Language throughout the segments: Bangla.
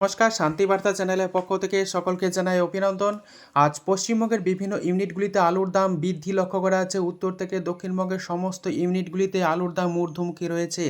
নমস্কার শান্তিবার্তা চ্যানেলের পক্ষ থেকে সকলকে জানাই অভিনন্দন। আজ পশ্চিমবঙ্গের বিভিন্ন ইউনিটগুলিতে আলুর দাম বৃদ্ধি লক্ষ্য করা আছে উত্তর থেকে দক্ষিণবঙ্গের সমস্ত ইউনিটগুলিতে আলুর দাম ঊর্ধ্বমুখী রয়েছে।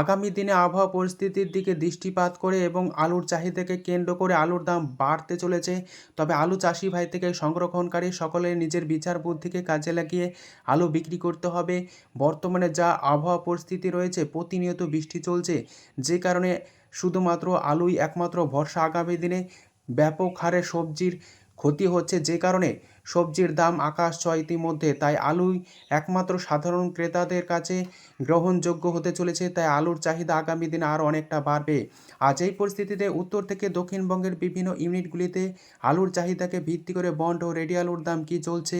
আগামী দিনে আবহাওয়া পরিস্থিতির দিকে দৃষ্টিপাত করে এবং আলুর চাহিদাকে কেন্দ্র করে আলুর দাম বাড়তে চলেছে। তবে আলু চাষি ভাই থেকে সংরক্ষণকারী সকলে নিজের বিচার বুদ্ধিকে কাজে লাগিয়ে আলু বিক্রি করতে হবে। বর্তমানে যা আবহাওয়া পরিস্থিতি রয়েছে, প্রতিনিয়ত বৃষ্টি চলছে। যে কারণে শুধুমাত্র আলুই একমাত্র ভরসা আগামী দিনে ব্যাপক হারে সবজির ক্ষতি হচ্ছে যে কারণে সবজির দাম আকাশ ছয় ইতিমধ্যে। তাই আলুই একমাত্র সাধারণ ক্রেতাদের কাছে গ্রহণযোগ্য হতে চলেছে, তাই আলুর চাহিদা আগামী দিনে আরও অনেকটা বাড়বে। আজ এই পরিস্থিতিতে উত্তর থেকে দক্ষিণবঙ্গের বিভিন্ন ইউনিটগুলিতে আলুর চাহিদাকে ভিত্তি করে বন্ড ও রেডি আলুর দাম কী চলছে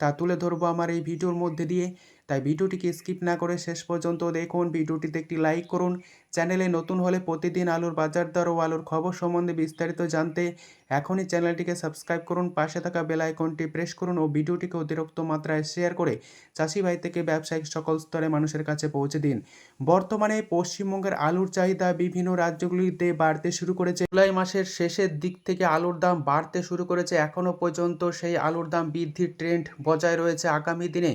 তা তুলে ধরবো আমার এই ভিডিওর মধ্যে দিয়ে। তাই ভিডিওটিকে স্কিপ না করে শেষ পর্যন্ত দেখুন। ভিডিওটিতে একটি লাইক করুন। চ্যানেলে নতুন হলে প্রতিদিন আলুর বাজার দর ও আলুর খবর সম্বন্ধে বিস্তারিত জানতে এখনই চ্যানেলটিকে সাবস্ক্রাইব করুন। পাশে থাকা বেল আইকনটি প্রেস করুন ও ভিডিওটিকে অতিরিক্ত মাত্রায় শেয়ার করে চাষি ভাই থেকে ব্যবসায়িক সকল স্তরে মানুষের কাছে পৌঁছে দিন। বর্তমানে পশ্চিমবঙ্গের আলুর চাহিদা বিভিন্ন রাজ্যগুলিতে বাড়তে শুরু করেছে। জুলাই মাসের শেষের দিক থেকে আলুর দাম বাড়তে শুরু করেছে। এখনও পর্যন্ত সেই আলুর দাম বৃদ্ধির ট্রেন্ড বজায় রয়েছে। আগামী দিনে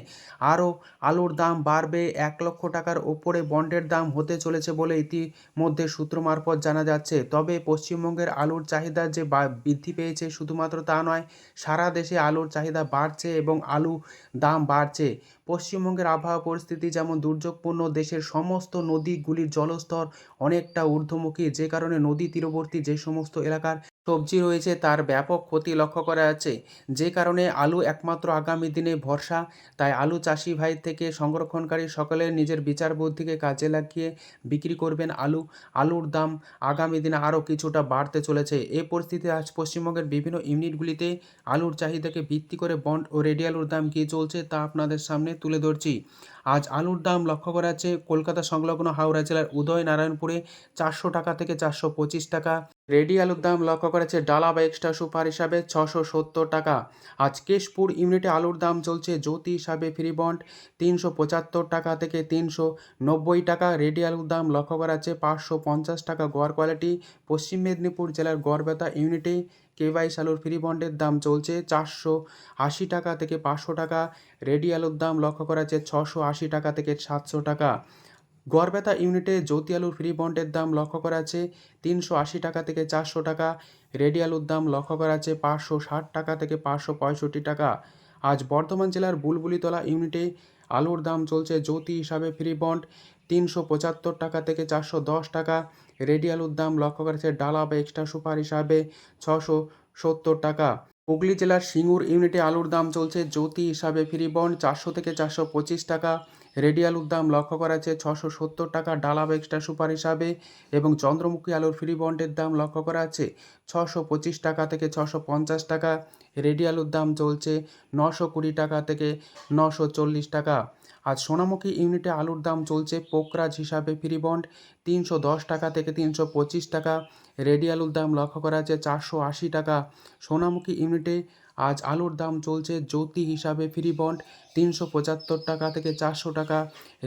আরও আলুর দাম বাড়বে, এক লক্ষ টাকার ওপরে বন্ডের দাম হতে চলেছে বলে ইতিমধ্যে সূত্র মারফত জানা যাচ্ছে। তবে পশ্চিমবঙ্গের আলুর চাহিদা যে বৃদ্ধি পেয়েছে শুধুমাত্র তা নয়, সারা দেশে আলুর চাহিদা বাড়ছে এবং আলু দাম বাড়ছে। পশ্চিমবঙ্গের আবহাওয়া পরিস্থিতি যেমন দুর্যোগপূর্ণ, দেশের সমস্ত নদীগুলির জলস্তর অনেকটা ঊর্ধ্বমুখী, যে কারণে নদী তীরবর্তী যে সমস্ত এলাকার সবজি রয়েছে, তার ব্যাপক ক্ষতি লক্ষ্য করা যাচ্ছে। যে কারণে আলু একমাত্র আগামী দিনে ভরসা, তাই আলু চাষি ভাই থেকে সংরক্ষণকারী সকলে নিজের বিচার বুদ্ধিকে কাজে লাগিয়ে বিক্রি করবেন আলু। আলুর দাম আগামী দিনে আরও কিছুটা বাড়তে চলেছে। এই পরিস্থিতি আজ পশ্চিমবঙ্গের বিভিন্ন ইউনিটগুলিতে আলুর চাহিদাকে ভিত্তি করে বন্ড ও রেডি আলুর দাম কী চলছে তা আপনাদের সামনে তুলে ধরছি। আজ আলুর দাম লক্ষ্য করা যাচ্ছে, কলকাতা সংলগ্ন হাওড়া জেলার উদয় নারায়ণপুরে চারশো টাকা থেকে চারশো পঁচিশ টাকা রেডি আলুর দাম লক্ষ্য করা যাচ্ছে ডালা বা এক্সট্রা সুপার হিসাবে ছশো সত্তর টাকা। আজ কেশপুর ইউনিটে আলুর দাম চলছে জ্যোতি হিসাবে ফ্রি বন্ড তিনশো পঁচাত্তর টাকা থেকে তিনশো নব্বই টাকা। রেডি আলুর দাম লক্ষ্য করা যাচ্ছে পাঁচশো পঞ্চাশ টাকা গড় কোয়ালিটি। পশ্চিম মেদিনীপুর জেলার গড়বেতা ইউনিটে কেওয়াইশ আলুর ফ্রি বন্ডের দাম চলছে চারশো আশি টাকা থেকে পাঁচশো টাকা। রেডি আলুর দাম লক্ষ্য করা যাচ্ছে ছশো আশি টাকা থেকে সাতশো টাকা। গড়বেতা ইউনিটে জ্যোতি আলুর ফ্রি বন্ডের দাম লক্ষ্য করা আছে তিনশো আশি টাকা থেকে চারশো টাকা, রেডি আলুর দাম লক্ষ্য করা আছে পাঁচশো ষাট টাকা থেকে পাঁচশো পঁয়ষট্টি টাকা। আজ বর্ধমান জেলার বুলবুলিতলা ইউনিটে আলুর দাম চলছে জ্যোতি হিসাবে ফ্রি বন্ড তিনশো পঁচাত্তর টাকা থেকে চারশো দশ টাকা, রেডি আলুর দাম লক্ষ্য করা আছে ডালা বা এক্সট্রা সুপার হিসাবে ছশো সত্তর টাকা। হুগলি জেলার সিঙ্গুর ইউনিটে আলুর দাম চলছে জ্যোতি হিসাবে ফ্রি বন্ড চারশো থেকে চারশো পঁচিশ টাকা রেডি আলুর দাম লক্ষ্য করা যাচ্ছে ছশো সত্তর টাকা ডালা এক্সট্রা সুপার হিসাবে এবং চন্দ্রমুখী আলুর ফ্রি বন্ডের দাম লক্ষ্য করা আছে ছশো পঁচিশ টাকা থেকে ছশো পঞ্চাশ টাকা। রেডি আলুর দাম চলছে নশো কুড়ি টাকা থেকে নশো চল্লিশ টাকা। আজ সোনামুখী ইউনিটে আলুর দাম চলছে পোকরাজ হিসাবে ফ্রি বন্ড তিনশো দশ টাকা থেকে তিনশো পঁচিশ টাকা। রেডি আলুর দাম লক্ষ্য করা আছে চারশো আশি টাকা। সোনামুখী ইউনিটে আজ আলুর দাম চলছে জ্যোতি হিসাবে ফ্রি বন্ড, তিনশো পঁচাত্তর টাকা থেকে চারশো টাকা।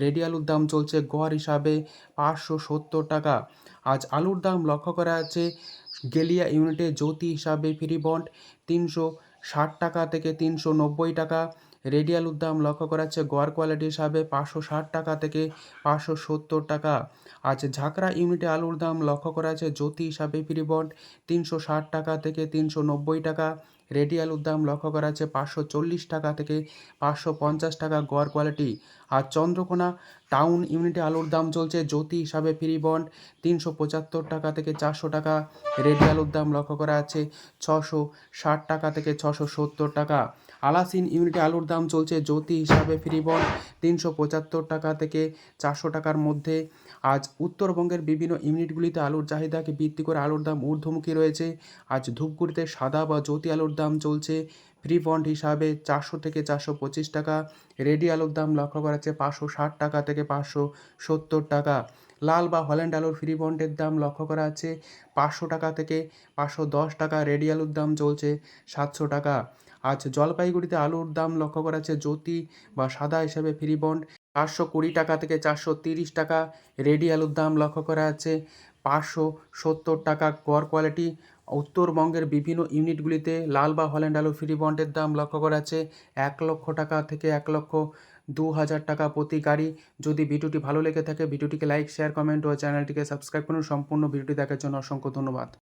রেডি আলুর দাম চলছে গড় হিসাবে পাঁচশো সত্তর টাকা। আজ আলুর দাম লক্ষ্য করা আছে গেলিয়া ইউনিটে জ্যোতি হিসাবে ফ্রি বন্ড, তিনশো ষাট টাকা থেকে তিনশো নব্বই টাকা। আলুর দাম লক্ষ্য করা যাচ্ছে, গড় কোয়ালিটি হিসাবে পাঁচশো ষাট টাকা থেকে পাঁচশো সত্তর টাকা। আজ ঝাঁকড়া ইউনিটে আলুর দাম লক্ষ্য করা যাচ্ছে, জ্যোতি হিসাবে ফ্রি বন্ড, তিনশো ষাট টাকা থেকে তিনশো নব্বই টাকা। রেডি উদ্যাম লক্ষ্য করা যাচ্ছে পাঁচশো চল্লিশ টাকা থেকে পাঁচশো পঞ্চাশ টাকা গড় কোয়ালিটি আর চন্দ্রকোনা টাউন ইউনিটে আলুর দাম চলছে জ্যোতি হিসাবে ফ্রি বন্ড। তিনশো পঁচাত্তর টাকা থেকে চারশো টাকা। রেডি আলুর দাম লক্ষ্য করা যাচ্ছে ছশো ষাট টাকা থেকে ছশো সত্তর টাকা। আলাসিন ইউনিটে আলুর দাম চলছে জ্যোতি হিসাবে ফ্রি বন্ড। তিনশো পঁচাত্তর টাকা থেকে চারশো টাকার মধ্যে। আজ উত্তরবঙ্গের বিভিন্ন ইউনিটগুলিতে আলুর চাহিদাকে ভিত্তি করে আলুর দাম ঊর্ধ্বমুখী রয়েছে। আজ ধূপগুড়িতে সাদা বা জ্যোতি আলুর দাম চলছে ফ্রি বন্ড হিসাবে চারশো থেকে চারশো পঁচিশ টাকা, রেডি আলুর দাম লক্ষ্য করা যাচ্ছে পাঁচশো ষাট টাকা থেকে পাঁচশো সত্তর টাকা। লাল বা হল্যান্ড আলুর ফ্রি বন্ডের দাম লক্ষ্য করা আছে পাঁচশো টাকা থেকে পাঁচশো দশ টাকা, রেডি আলুর দাম চলছে সাতশো টাকা। আজ জলপাইগুড়িতে আলুর দাম লক্ষ্য করা আছে জ্যোতি বা সাদা হিসাবে ফ্রি বন্ড চারশো কুড়ি টাকা থেকে চারশো তিরিশ টাকা, রেডি আলুর দাম লক্ষ্য করা আছে পাঁচশো সত্তর টাকা। গড় কোয়ালিটি উত্তরবঙ্গের বিভিন্ন ইউনিটগুলিতে লাল বা হল্যান্ড আলু ফ্রি বন্ডের দাম লক্ষ্য করা যাচ্ছে এক লক্ষ টাকা থেকে এক লক্ষ দু হাজার টাকা প্রতি গাড়ি। যদি ভিডিওটি ভালো লেগে থাকে, ভিডিওটিকে লাইক, শেয়ার, কমেন্ট ও চ্যানেলটিকে সাবস্ক্রাইব করুন। সম্পূর্ণ ভিডিওটি দেখার জন্য অসংখ্য ধন্যবাদ।